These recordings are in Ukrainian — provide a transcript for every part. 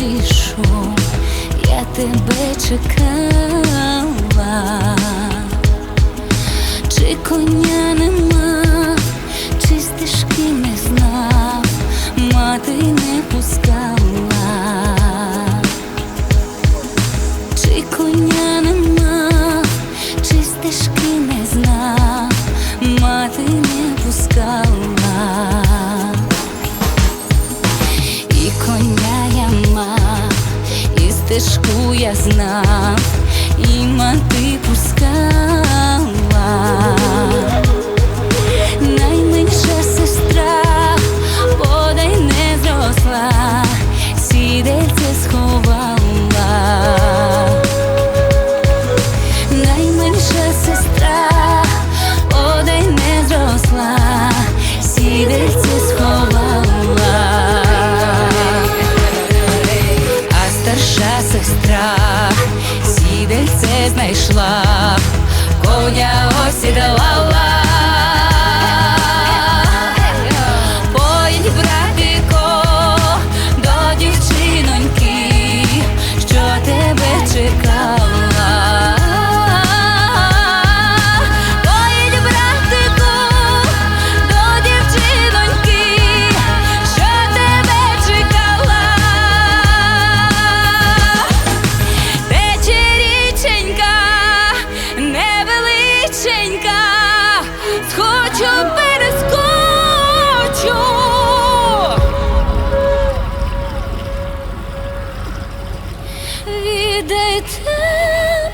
відійшов, я тебе чекала. стежку я знав, і мати пускала, найменша сестра подай не зросла, сідельце сховала, найменша сестра подай не зросла. знайшла, коня осідала. Віддайте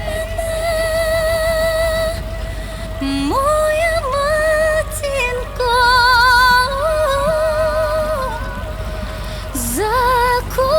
мене, моя матінко, за кого